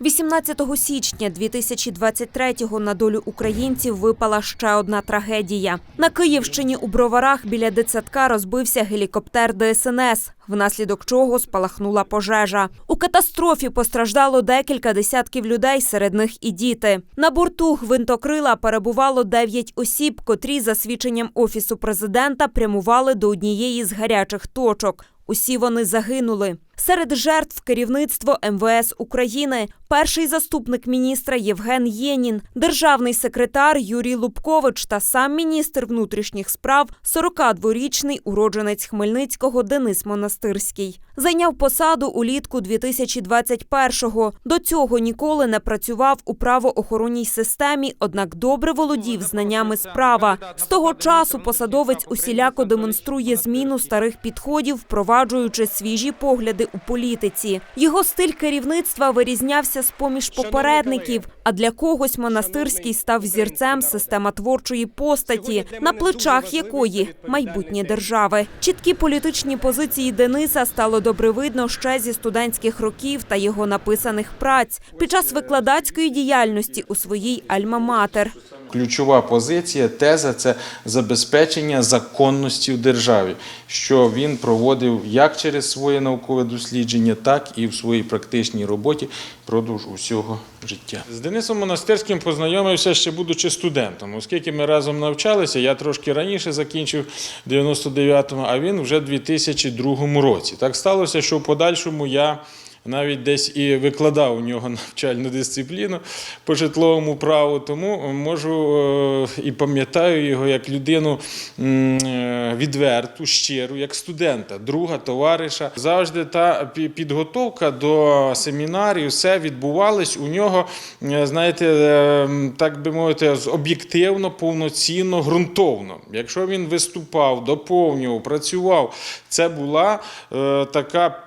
18 січня 2023-го на долю українців випала ще одна трагедія. На Київщині у Броварах біля дитсадка розбився гелікоптер ДСНС, внаслідок чого спалахнула пожежа. У катастрофі постраждало декілька десятків людей, серед них і діти. На борту гвинтокрила перебувало 9 осіб, котрі, за свідченням офісу президента, прямували до однієї з гарячих точок. Усі вони загинули. Серед жертв керівництво МВС України, перший заступник міністра Євген Єнін, державний секретар Юрій Лубкович та сам міністр внутрішніх справ, 42-річний уродженець Хмельницького Денис Монастирський. Зайняв посаду улітку 2021-го. До цього ніколи не працював у правоохоронній системі, однак добре володів знаннями справа. З того часу посадовець усіляко демонструє зміну старих підходів, впроваджуючи свіжі погляди у політиці. Його стиль керівництва вирізнявся з поміж попередників. А для когось монастирський став зірцем системотворчої постаті, на плечах якої майбутнє держави. Чіткі політичні позиції Дениса стало добре видно ще зі студентських років та його написаних праць під час викладацької діяльності у своїй альма-матер. Ключова позиція, теза це забезпечення законності в державі, що він проводив як через своє наукове дослідження, так і в своїй практичній роботі впродовж усього життя. З Денисом Монастирським познайомився ще будучи студентом, оскільки ми разом навчалися. Я трошки раніше закінчив в 99-му, а він вже в 2002 році. Так сталося, що в подальшому я навіть десь і викладав у нього навчальну дисципліну по житловому праву, тому можу е, і пам'ятаю його як людину е, відверту, щиру, як студента, друга, товариша. Завжди та підготовка до семінарів, все відбувалось у нього, е, знаєте, так би мовити, об'єктивно, повноцінно, ґрунтовно. Якщо він виступав, доповнював, працював, це була така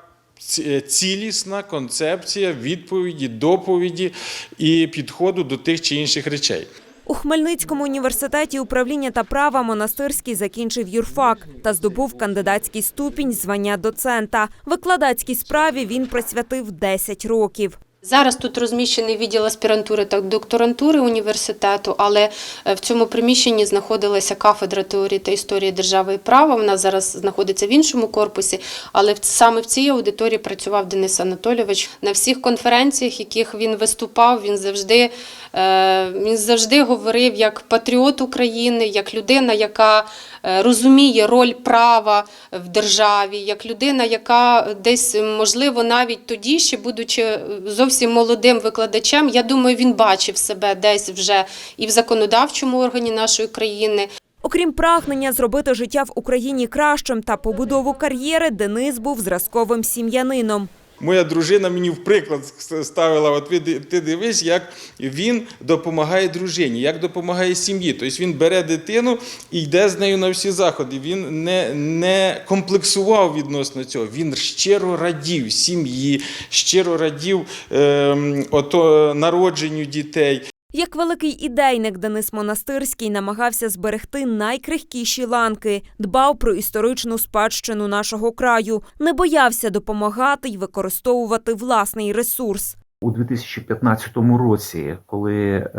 цілісна концепція відповіді, доповіді і підходу до тих чи інших речей. У Хмельницькому університеті управління та права Монастирський закінчив юрфак та здобув кандидатський ступінь звання доцента. Викладацькій справі він присвятив 10 років. Зараз тут розміщений відділ аспірантури та докторантури університету, але е, в цьому приміщенні знаходилася кафедра теорії та історії держави і права. Вона зараз знаходиться в іншому корпусі, але саме в цій аудиторії працював Денис Анатолійович. На всіх конференціях, яких він виступав, він завжди, е, він завжди говорив як патріот України, як людина, яка е, розуміє роль права в державі, як людина, яка десь, можливо, навіть тоді, ще будучи зовсім молодим викладачем, я думаю, він бачив себе десь вже і в законодавчому органі нашої країни, Окрім прагнення зробити життя в Україні кращим та побудову кар'єри, Денис був зразковим сім'янином. Моя дружина мені в приклад ставила: от ви ти дивись, як він допомагає дружині, як допомагає сім'ї. Тобто він бере дитину і йде з нею на всі заходи. Він не, не комплексував відносно цього. Він щиро радів сім'ї, щиро радів е, ото, народженню дітей. Як великий ідейник Денис Монастирський намагався зберегти найкрихкіші ланки, дбав про історичну спадщину нашого краю, не боявся допомагати й використовувати власний ресурс. У 2015 році, коли е,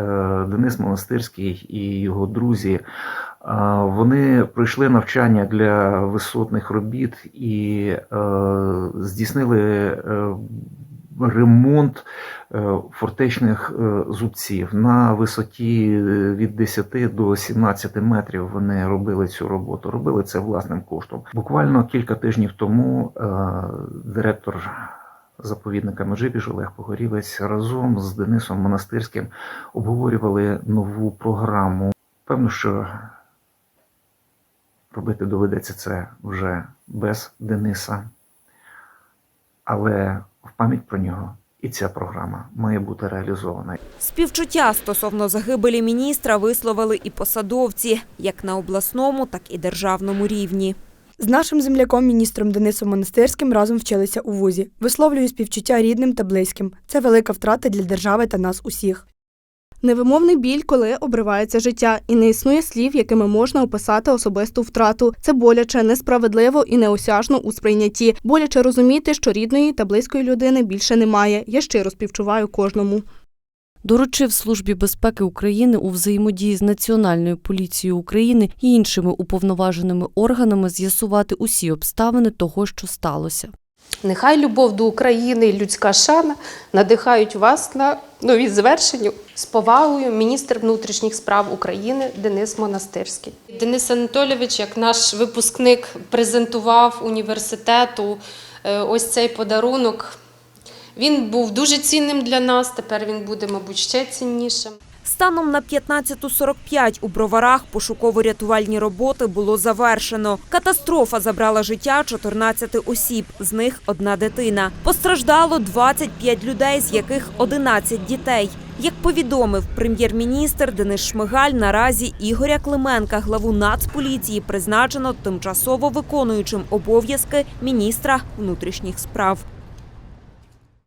Денис Монастирський і його друзі е, вони пройшли навчання для висотних робіт і е, здійснили ремонт фортечних е, зубців на висоті е, від 10 до 17 метрів. Вони робили цю роботу. Робили це власним коштом. Буквально кілька тижнів тому е, директор заповідника Межибіж Олег Погорівець разом з Денисом Монастирським обговорювали нову програму. Певно, що робити доведеться це вже без Дениса, але в пам'ять про нього і ця програма має бути реалізована. Співчуття стосовно загибелі міністра висловили і посадовці, як на обласному, так і державному рівні. З нашим земляком, міністром Денисом Монастирським, разом вчилися у вузі. Висловлюю співчуття рідним та близьким. Це велика втрата для держави та нас усіх. Невимовний біль, коли обривається життя, і не існує слів, якими можна описати особисту втрату. Це боляче, несправедливо і неосяжно у сприйнятті. Боляче розуміти, що рідної та близької людини більше немає. Я щиро співчуваю кожному. Доручив Службі безпеки України у взаємодії з Національною поліцією України і іншими уповноваженими органами з'ясувати усі обставини того, що сталося. Нехай любов до України і людська шана надихають вас на нові звершення. З повагою міністр внутрішніх справ України Денис Монастирський. Денис Анатолійович, як наш випускник, презентував університету е, ось цей подарунок. Він був дуже цінним для нас. Тепер він буде, мабуть, ще ціннішим. Станом на 15.45 у броварах пошуково-рятувальні роботи було завершено. Катастрофа забрала життя 14 осіб, з них одна дитина. Постраждало 25 людей, з яких 11 дітей. Як повідомив прем'єр-міністр Денис Шмигаль, наразі Ігоря Клименка, главу Нацполіції, призначено тимчасово виконуючим обов'язки міністра внутрішніх справ.